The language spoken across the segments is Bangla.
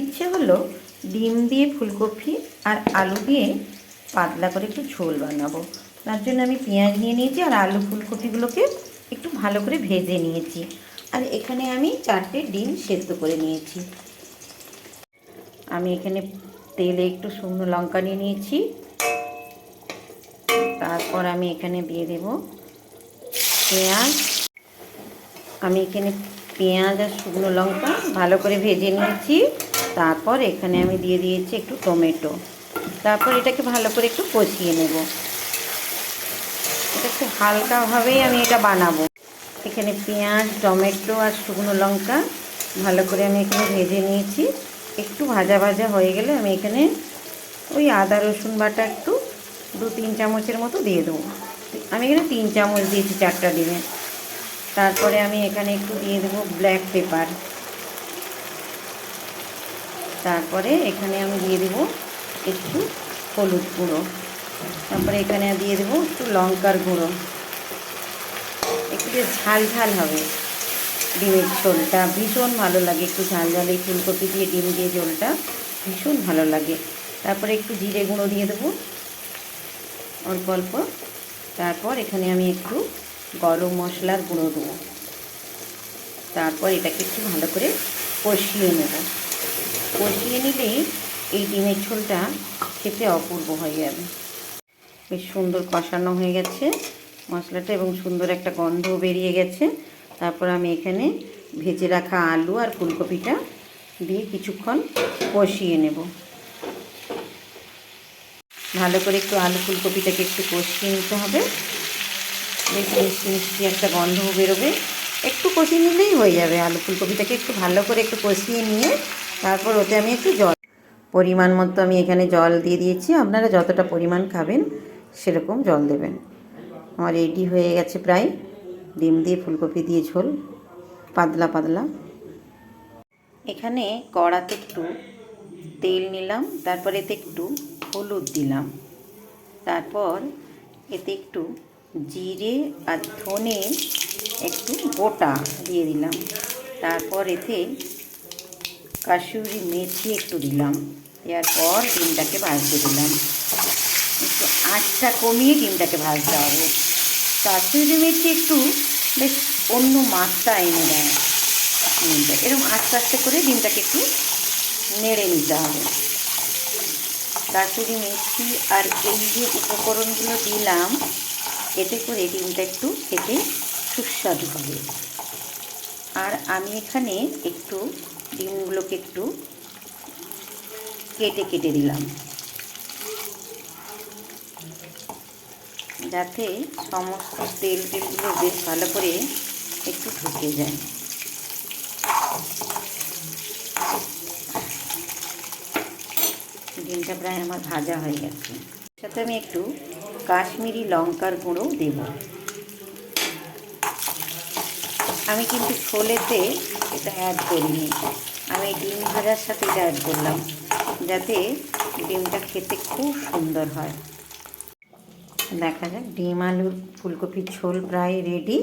ইচ্ছে হলো ডিম দিয়ে ফুলকপি আর আলু দিয়ে পাতলা করে একটু ঝোল বানাবো। তার জন্য আমি পেঁয়াজ নিয়ে নিয়েছি আর আলু ফুলকপিগুলোকে একটু ভালো করে ভেজে নিয়েছি। আর এখানে আমি চারটে ডিম সেদ্ধ করে নিয়েছি। আমি এখানে তেলে একটু শুকনো লঙ্কা নিয়ে নিয়েছি। তারপর আমি এখানে দিয়ে দেব পেঁয়াজ। আমি এখানে পেঁয়াজ আর শুকনো লঙ্কা ভালো করে ভেজে নিয়েছি। তারপর এখানে আমি দিয়ে দিয়েছি একটু টমেটো। তারপর এটাকে ভালো করে একটু কষিয়ে নেব। এটা একটু হালকাভাবেই আমি এটা বানাবো। এখানে পেঁয়াজ, টমেটো আর শুকনো লঙ্কা ভালো করে আমি এখানে ভেজে নিয়েছি। একটু ভাজা ভাজা হয়ে গেলে আমি এখানে ওই আদা, রসুন বাটা একটু দু তিন চামচের মতো দিয়ে দেবো। আমি এখানে তিন চামচ দিয়েছি চারটা ডিমে। তারপরে আমি এখানে একটু দিয়ে দেবো ব্ল্যাক পেপার তারপরে এখানে আমি দিয়ে দেবো একটু হলুদ গুঁড়ো। তারপরে এখানে দিয়ে দেবো একটু লঙ্কার গুঁড়ো। একটু যে ঝাল ঝাল হবে ডিমের ঝোলটা, ভীষণ ভালো লাগে একটু ঝাল ঝাল এই ফুলকপি দিয়ে, ডিম দিয়ে ঝোলটা ভীষণ ভালো লাগে। তারপরে একটু জিরে গুঁড়ো দিয়ে দেবো অল্প অল্প। তারপর এখানে আমি একটু গরম মশলার গুঁড়ো দেবো। তারপর এটাকে একটু ভালো করে কষিয়ে নেব। কষিয়ে এই ডিমের ঝোলটা খেতে অপূর্ব হয়ে যাবে। বেশ সুন্দর কষানো হয়ে গেছে মশলাটা এবং সুন্দর একটা গন্ধ বেরিয়ে গেছে। তারপর আমি এখানে ভেজে রাখা আলু আর ফুলকপিটা দিয়ে কিছুক্ষণ কষিয়ে নেব। ভালো করে একটু আলু ফুলকপিটাকে একটু কষিয়ে নিতে হবে। বেশ মিষ্টি মিষ্টি একটা গন্ধও বেরোবে। একটু কষিয়ে নিলেই হয়ে যাবে। আলু ফুলকপিটাকে একটু ভালো করে একটু কষিয়ে নিয়ে তারপর ওতে আমি একটু জল পরিমাণ মতো আমি এখানে জল দিয়ে দিয়েছি। আপনারা যতটা পরিমাণ খাবেন সেরকম জল দেবেন। আমার রেডি হয়ে গেছে প্রায়। ডিম দিয়ে ফুলকপি দিয়ে ঝোল। পাতলা পাতলা। এখানে কড়াতে একটু তেল নিলাম, তারপর এতে একটু হলুদ দিলাম। তারপর এতে একটু জিরে আর ধনে একটু গোটা দিয়ে দিলাম। তারপর এতে কাসুরি মেথি একটু দিলাম, দেওয়ার পর ডিমটাকে ভাজতে দিলাম। একটু আঁচটা কমিয়ে ডিমটাকে ভাজতে হবে। কাসুরি মেথি একটু বেশ অন্য মাত্রা এনে দেয় ডিমটা। এরকম আস্তে আস্তে করে ডিমটাকে একটু নেড়ে নিতে হবে। কাসুরি মেথি আর এই যে উপকরণগুলো দিলাম, এতে করে ডিমটা একটু খেতে সুস্বাদু হবে। আর আমি এখানে একটু ডিমগুলোকে একটু কেটে কেটে দিলাম। যাতে সমস্ত তেল টেলগুলো বেশ ভালো করে একটু ঢুকে যায়। ডিমটা প্রায় আমার ভাজা হয়ে গেছে। সাথে আমি একটু কাশ্মীরি লঙ্কার গুঁড়ো দেব। আমি কিন্তু ছোলেতে এটা অ্যাড করিনি। আমি ডিম ভাজার সাথে এটা অ্যাড করলাম, যাতে ডিমটা খেতে খুব সুন্দর হয়। দেখা যাক, ডিম, আলুর ফুলকপির ঝোল প্রায় রেডি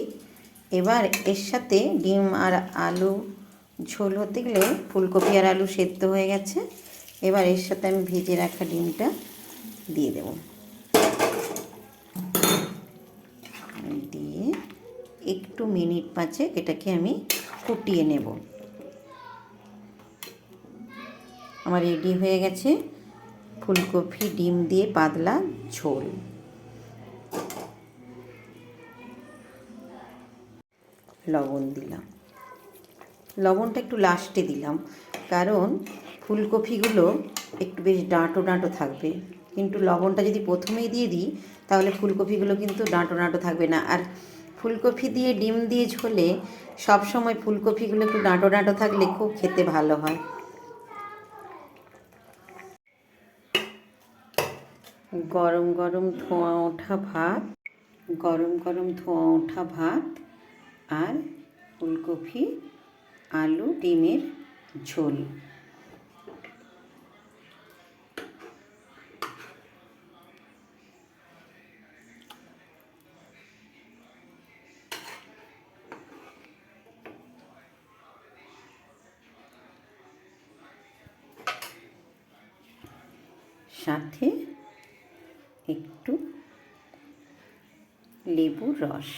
এবার এর সাথে ডিম আর আলু ঝোল হতে গেলে ফুলকপি আর আলু সেদ্ধ হয়ে গেছে। এবার এর সাথে আমি ভেজে রাখা ডিমটা দিয়ে দেব। দিয়ে একটু মিনিট পাঁচে এটাকে আমি ফুটিয়ে নেব। আমার রেডি হয়ে গেছে ফুলকপি, ডিম দিয়ে পাতলা ঝোল। লবণ দিলাম। লবণটা একটু লাস্টে দিলাম, কারণ ফুলকপিগুলো একটু বেশ ডাঁটো ডাঁটো থাকবে। কিন্তু লবণটা যদি প্রথমেই দিয়ে দিই, তাহলে ফুলকপিগুলো কিন্তু ডাঁটো ডাঁটো থাকবে না। আর ফুলকপি দিয়ে ডিম দিয়ে ঝোলে সব সময় ফুলকপিগুলো একটু ডাঁটো ডাঁটো থাকলে খুব খেতে ভালো হয়। গরম গরম ধোঁয়া ওঠা ভাত, গরম গরম ধোঁয়া ওঠা ভাত আর ফুলকপি, আলু, ডিমের ঝোল। সাথে একটু লেবুর রস।